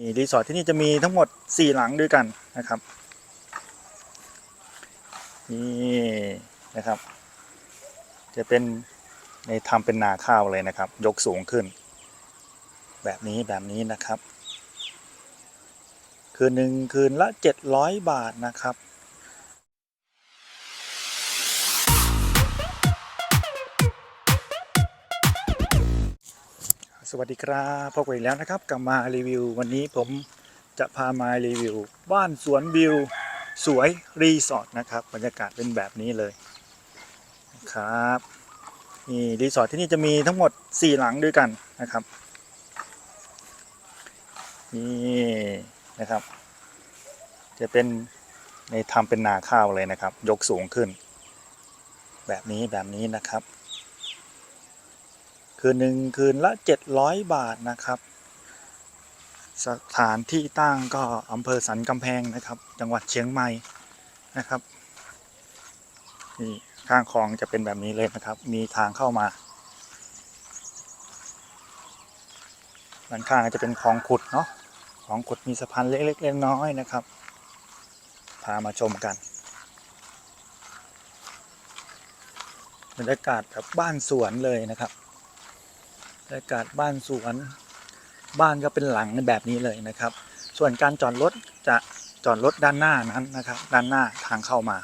นี่รีสอร์ทที่นี่จะมีทั้งหมด 4 หลังด้วยกันนะครับ นี่นะครับ จะเป็นในทำเป็นนาข้าวเลยนะครับ ยกสูงขึ้น แบบนี้แบบนี้นะครับ คืนหนึ่งคืนละ 700 บาทนะครับ สวัสดีครับพบกันอีกแล้วนะครับกลับมารีวิว วันนี้ผมจะพามารีวิว บ้านสวนวิว สวยรีสอร์ทนะครับบรรยากาศเป็นแบบนี้เลยครับนี่รีสอร์ทที่นี่จะมีทั้งหมด 4 หลังด้วยกันนะครับนี่นะครับ จะเป็นในทำเป็นนาข้าวเลยนะครับ ยกสูงขึ้น แบบนี้แบบนี้นะครับ คืนหนึ่งคืนละ 700 บาทนะครับ สถานที่ตั้งก็อำเภอสันกำแพงนะครับ จังหวัดเชียงใหม่นะครับนี่ข้างคลองจะเป็นแบบนี้เลยนะครับ มีทางเข้ามาด้านข้างจะเป็นคลองขุดเนาะคลองขุดมีสะพานเล็กๆน้อยๆนะครับ พามาชมกัน บรรยากาศแบบบ้านสวนเลยนะครับ บรรยากาศบ้านสวน บ้านก็เป็นหลังในแบบนี้เลยนะครับ ส่วนการจอดรถจะจอดรถด้านหน้านั้นนะครับ ด้านหน้าทางเข้ามา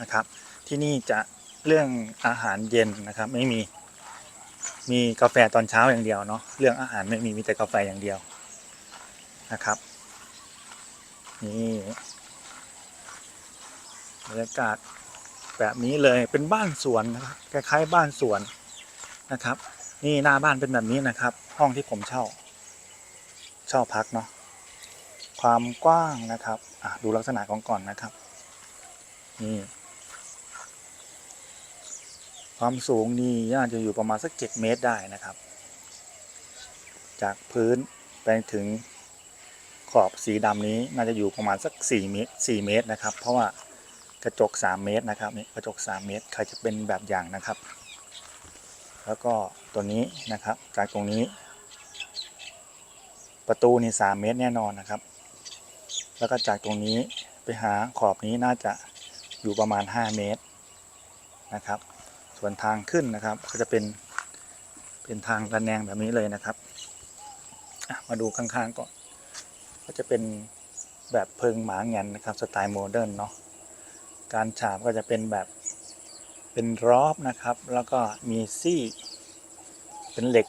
นะครับ ที่นี่จะเรื่องอาหารเย็นนะครับไม่มีมีกาแฟตอนเช้าอย่างเดียวเนาะเรื่องอาหารไม่มีมีแต่กาแฟอย่างเดียวนะครับนี่บรรยากาศแบบนี้เลยเป็นบ้านสวนนะครับคล้ายๆบ้านสวนนะครับ นี่หน้าบ้านเป็นแบบนี้นะครับ ห้องที่ผมเช่า เช่าพักเนาะความกว้างนะครับอะดูลักษณะของก่อนนะครับนี่ความสูงนี่น่าจะอยู่ประมาณสักเจ็ดเมตรได้นะครับ จากพื้นไปถึงขอบสีดำนี้น่าจะอยู่ประมาณสักสี่เมตรสี่เมตรนะครับ เพราะว่ากระจกสามเมตรนะครับนี่กระจกสามเมตร ใครจะเป็นแบบอย่างนะครับ แล้วก็ตัวนี้นะครับจากตรงนี้ ประตูนี่สามเมตรแน่นอนนะครับ แล้วก็จากตรงนี้ไปหาขอบนี้น่าจะอยู่ประมาณ 5 เมตรนะครับ ส่วนทางขึ้นนะครับก็จะเป็นเป็นทางระแนงแบบนี้เลยนะครับ มาดูข้างๆก่อนก็จะเป็นแบบเพิงหมาแงนนะครับสไตล์โมเดิร์นเนาะการฉาบก็จะเป็นแบบ เป็นรอบนะครับ แล้วก็มีซี่เป็นเหล็ก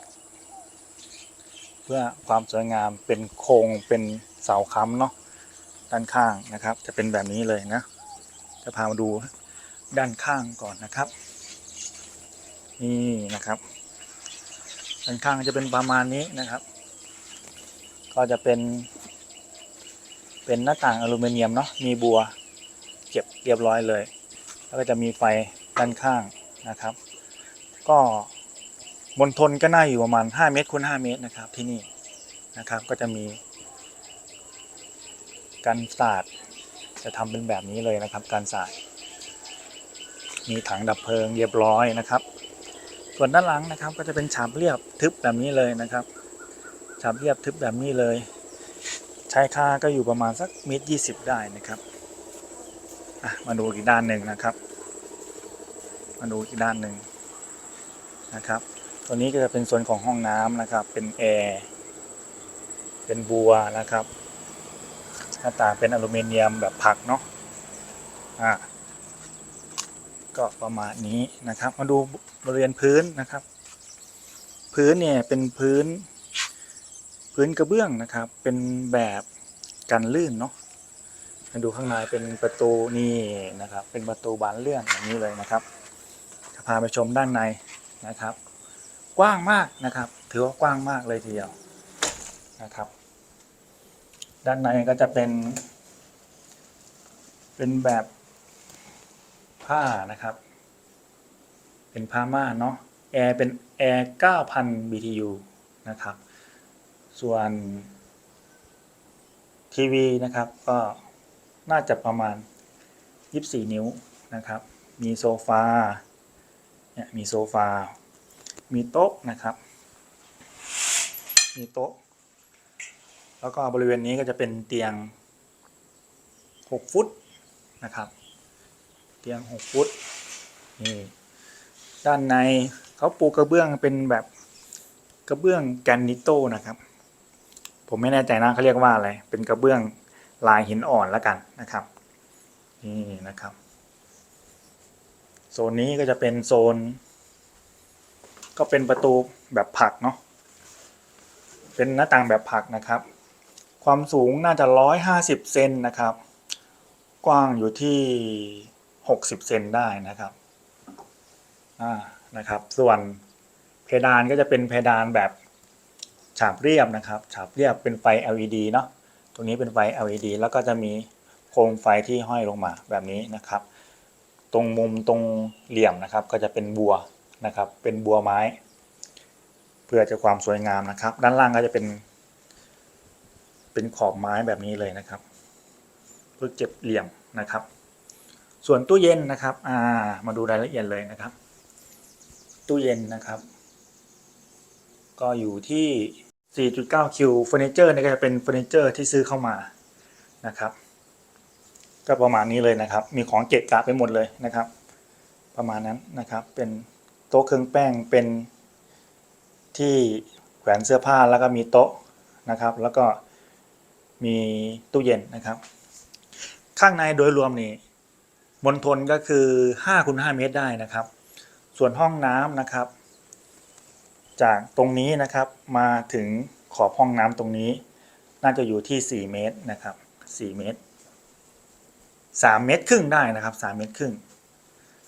เพื่อความสวยงามเป็นโครงเป็นเสาค้ำเนาะด้านข้างนะครับ จะเป็นแบบนี้เลยนะ จะพามาดูด้านข้างก่อนนะครับ นี่นะครับด้านข้างจะเป็นประมาณนี้นะครับ ก็จะเป็น เป็นหน้าต่างอลูมิเนียมเนาะมีบัวเก็บเรียบร้อยเลย แล้วก็จะมีไฟ ด้านข้างนะครับ ก็บนทนก็น่าอยู่ประมาณ 5 เมตรคูณ5เมตรนะครับที่นี่นะครับก็จะมีการสาดจะทำเป็นแบบนี้เลยนะครับ การสาดมีถังดับเพลิงเรียบร้อยนะครับ ส่วนด้านหลังนะครับก็จะเป็นฉาบเรียบทึบแบบนี้เลยนะครับฉาบเรียบทึบแบบนี้เลยชายคาก็อยู่ประมาณสักเมตรยี่สิบได้นะครับมาดูอีกด้านหนึ่งนะครับ มาดูอีกด้านหนึ่งนะครับ ตัวนี้ก็จะเป็นส่วนของห้องน้ำนะครับ เป็นแอร์เป็นบัวนะครับหน้าต่างเป็นอลูมิเนียมแบบผักเนาะอ่าก็ประมาณนี้นะครับ มาดูบริเวณพื้นนะครับ พื้นเนี่ยเป็นพื้น พื้นกระเบื้องนะครับ เป็นแบบกันลื่นเนาะมาดูข้างในเป็นประตูนี่นะครับ เป็นประตูบานเลื่อนอย่างนี้เลยนะครับ พาไปชมด้านในนะครับ กว้างมากนะครับ ถือว่ากว้างมากเลยทีเดียวนะครับ ด้านในก็จะเป็น เป็นแบบผ้านะครับ เป็นผ้าม่านเนาะแอร์เป็นแอร์9,000 BTU นะครับ ส่วนทีวีนะครับก็น่าจะประมาณ 24 นิ้วนะครับ มีโซฟา เนี่ยมีโซฟา มีโต๊ะนะครับ มีโต๊ะ แล้วก็บริเวณนี้ก็จะเป็นเตียง 6 ฟุตนะครับ เตียง 6 ฟุต นี่ ด้านในเขาปูกระเบื้องเป็นแบบกระเบื้องแกรนิโตนะครับ ผมไม่แน่ใจนะเขาเรียกว่าอะไร เป็นกระเบื้องลายหินอ่อนแล้วกันนะครับ นี่นะครับ โซนนี้ก็จะเป็นโซน ก็เป็นประตูแบบผักเนาะเป็นหน้าต่างแบบผักนะครับ ความสูงน่าจะร้อยห้าสิบเซนนะครับ กว้างอยู่ที่หกสิบเซนได้นะครับอ่านะครับ ส่วนเพดานก็จะเป็นเพดานแบบฉาบเรียบนะครับ ฉาบเรียบเป็นไฟ LED เนาะตรงนี้เป็นไฟ LED แล้วก็จะมีโคมไฟที่ห้อยลงมาแบบนี้นะครับ ตรงมุมตรงเหลี่ยมนะครับ ก็จะเป็นบัวนะครับ เป็นบัวไม้ เพื่อจะความสวยงามนะครับ ด้านล่างก็จะเป็น เป็นขอบไม้แบบนี้เลยนะครับ เพื่อเก็บเหลี่ยมนะครับ ส่วนตู้เย็นนะครับอ่ามาดูรายละเอียดเลยนะครับ ตู้เย็นนะครับ ก็อยู่ที่ 4.9คิวเฟอร์นิเจอร์นี่ก็จะเป็นเฟอร์นิเจอร์ที่ซื้อเข้ามานะครับ ก็ประมาณนี้เลยนะครับ มีของเกะกะไปหมดเลยนะครับ ประมาณนั้นนะครับ เป็นโต๊ะเครื่องแป้งเป็นที่แขวนเสื้อผ้าแล้วก็มีโต๊ะนะครับ แล้วก็มีตู้เย็นนะครับ ข้างในโดยรวมนี่มณฑลก็คือ5คูณ5เมตรได้นะครับ ส่วนห้องน้ำนะครับ จากตรงนี้นะครับมาถึงขอบห้องน้ำตรงนี้ น่าจะอยู่ที่ 4 เมตรนะครับ 4 เมตร 3 เมตรครึ่งได้นะครับ 3 เมตรครึ่ง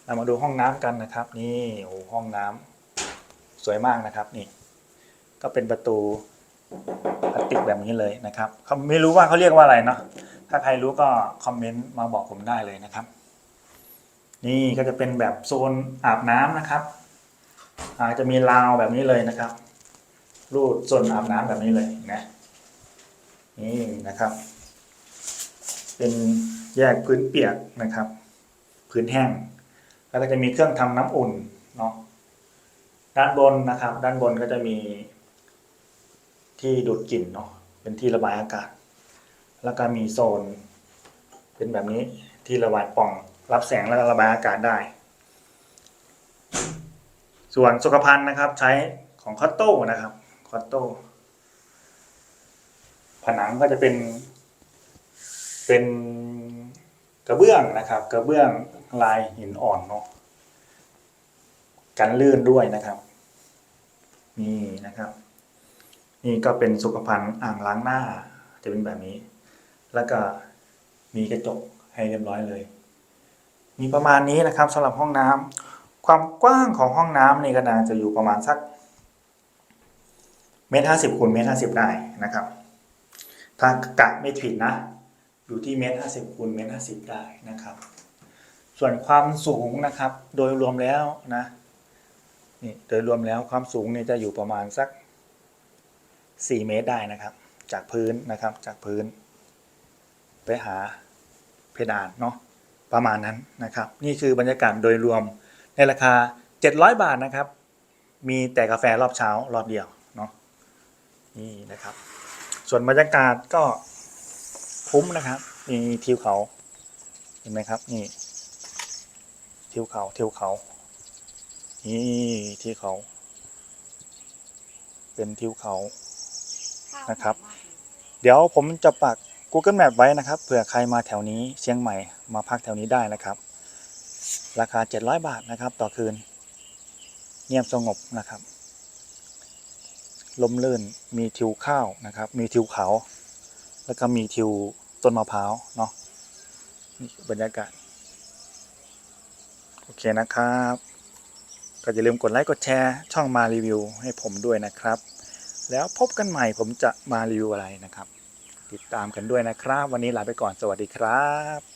เรามาดูห้องน้ำกันนะครับ นี่โอ้ห้องน้ำสวยมากนะครับนี่ ก็เป็นประตูพลาสติกแบบนี้เลยนะครับเขาไม่รู้ว่าเขาเรียกว่าอะไรเนาะถ้าใครรู้ก็คอมเมนต์มาบอกผมได้เลยนะครับ นี่ก็จะเป็นแบบโซนอาบน้ำนะครับอาจะมีราวแบบนี้เลยนะครับรูดส่วนอาบน้ำแบบนี้เลยนะนี่นะครับ เป็น แยกพื้นเปียกนะครับ พื้นแห้ง แล้วก็จะมีเครื่องทำน้ำอุ่นเนาะด้านบนนะครับ ด้านบนก็จะมีที่ดูดกลิ่นเนาะเป็นที่ระบายอากาศ แล้วก็มีโซน เป็นแบบนี้ที่ระบายปล่อง รับแสงแล้วก็ระบายอากาศได้ ส่วนสุขภัณฑ์นะครับใช้ของคอตโต้นะครับคอตโต้ผนังก็จะเป็นเป็น กระเบื้องนะครับกระเบื้องลายหินอ่อนเนาะกันลื่นด้วยนะครับ นี่นะครับ นี่ก็เป็นสุขภัณฑ์อ่างล้างหน้า จะเป็นแบบนี้ แล้วก็มีกระจกให้เรียบร้อยเลย มีประมาณนี้นะครับสำหรับห้องน้ำความกว้างของห้องน้ำนี่ก็น่าจะอยู่ประมาณสักเมตรห้าสิบคูณเมตรห้าสิบได้นะครับ ถ้ากะไม่ผิดนะ อยู่ที่เมตรห้าสิบคูณเมตรห้าสิบได้นะครับ ส่วนความสูงนะครับ โดยรวมแล้วนะนี่โดยรวมแล้วความสูงเนี่ยจะอยู่ประมาณสักสี่เมตรได้นะครับ จากพื้นนะครับจากพื้น ไปหาเพดานเนาะประมาณนั้นนะครับ นี่คือบรรยากาศโดยรวมในราคา 700 บาทนะครับ มีแต่กาแฟรอบเช้ารอบเดียวเนาะนี่นะครับ ส่วนบรรยากาศก็ คุ้มนะครับมีทิวเขา เห็นไหมครับ นี่ทิวเขาทิวเขา นี่ที่เขา เป็นทิวเขานะครับ เดี๋ยวผมจะปัก Google Map ไว้นะครับเผื่อใครมาแถวนี้เชียงใหม่มาพักแถวนี้ได้นะครับ ราคา 700 บาทนะครับ ต่อคืน เงียบสงบนะครับลมลื่นมีทิวข้าวนะครับ มีทิวเขา แล้วก็มีทิวต้นมะพร้าวเนาะนี่บรรยากาศ โอเคนะครับ ก็อย่าลืมกดไลค์กดแชร์ช่องมารีวิวให้ผมด้วยนะครับ แล้วพบกันใหม่ผมจะมารีวิวอะไรนะครับ ติดตามกันด้วยนะครับ วันนี้ลาไปก่อนสวัสดีครับ